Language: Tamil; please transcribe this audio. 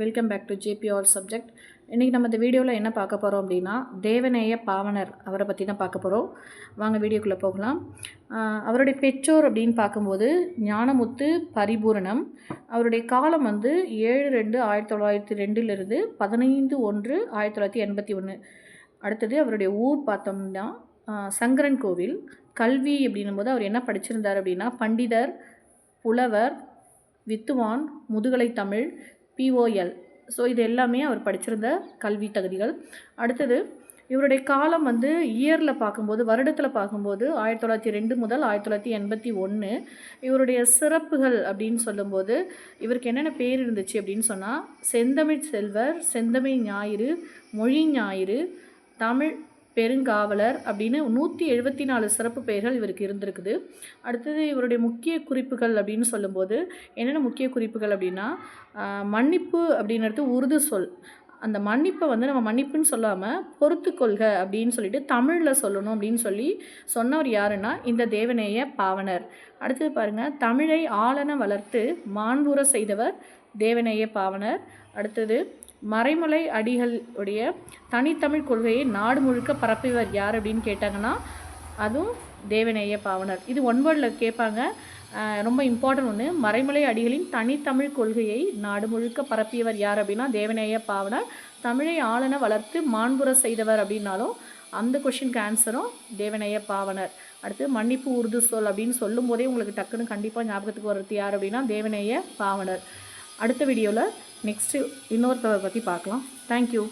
Welcome back to JP all subject இன்றைக்கி நம்ம இந்த வீடியோவில் என்ன பார்க்க போகிறோம் அப்படின்னா தேவநேய பாவனர் அவரை பற்றி தான் பார்க்க போகிறோம் வாங்க வீடியோக்குள்ளே போகலாம். அவருடைய பெற்றோர் அப்படின்னு பார்க்கும்போது ஞானமுத்து பரிபூரணம். அவருடைய காலம் வந்து ஏழு ரெண்டு ஆயிரத்தி தொள்ளாயிரத்தி ரெண்டுலேருந்து பதினைந்து ஒன்று ஆயிரத்தி தொள்ளாயிரத்தி எண்பத்தி ஒன்று அடுத்தது அவருடைய ஊர் பார்த்தோம்னா சங்கரன் கோவில். கல்வி அப்படின்னும் போது அவர் என்ன படிச்சிருந்தார் அப்படின்னா பண்டிதர் புலவர் வித்துவான் முதுகலை தமிழ் பிஓஎல் ஸோ இது எல்லாமே அவர் படிச்சிருந்த கல்வி தகுதிகள். அடுத்தது இவருடைய காலம் வந்து இயரில் பார்க்கும்போது வருடத்தில் பார்க்கும்போது ஆயிரத்தி தொள்ளாயிரத்தி ரெண்டு முதல் ஆயிரத்தி தொள்ளாயிரத்தி எண்பத்தி ஒன்று இவருடைய சிறப்புகள் அப்படின்னு சொல்லும்போது இவருக்கு என்னென்ன பேர் இருந்துச்சு அப்படின்னு சொன்னால் செந்தமிழ் செல்வர் செந்தமிழ் ஞாயிறு மொழி ஞாயிறு தமிழ் பெருங்காவலர் அப்படின்னு நூற்றி எழுபத்தி நாலு சிறப்பு பெயர்கள் இவருக்கு இருந்திருக்குது. அடுத்தது இவருடைய முக்கிய குறிப்புகள் அப்படின்னு சொல்லும்போது என்னென்ன முக்கிய குறிப்புகள் அப்படின்னா மன்னிப்பு அப்படின்றது உருது சொல். அந்த மன்னிப்பை வந்து நம்ம மன்னிப்புன்னு சொல்லாமல் பொறுத்துக்கொள்க அப்படின்னு சொல்லிட்டு தமிழில் சொல்லணும் அப்படின்னு சொல்லி சொன்னவர் யாருன்னா இந்த தேவநேய பாவனர். அடுத்தது பாருங்கள் தமிழை ஆளன வளர்த்து மாண்புற செய்தவர் தேவநேய பாவனர். அடுத்தது மறைமலை அடிகளுடைய தனித்தமிழ் கொள்கையை நாடு முழுக்க பரப்பியவர் யார் அப்படின்னு கேட்டாங்கன்னா அதுவும் தேவநேய பாவனர். இது ஒன்வேர்டில் கேட்பாங்க. ரொம்ப இம்பார்ட்டன்ட் ஒன்று மறைமலை அடிகளின் தனித்தமிழ் கொள்கையை நாடு முழுக்க பரப்பியவர் யார் அப்படின்னா தேவநேய பாவனர். தமிழை ஆளன வளர்த்து மாண்புற செய்தவர் அப்படின்னாலும் அந்த கொஷினுக்கு ஆன்சரும் தேவநேய பாவனர். அடுத்து மன்னிப்பு உருது சொல் அப்படின்னு சொல்லும் போதே உங்களுக்கு டக்குன்னு கண்டிப்பாக ஞாபகத்துக்கு வர்றது யார் அப்படின்னா தேவநேய பாவனர். அடுத்த வீடியோவில் நெக்ஸ்ட்டு இன்னொருத்தவரை பற்றி பார்க்கலாம். தேங்க்யூ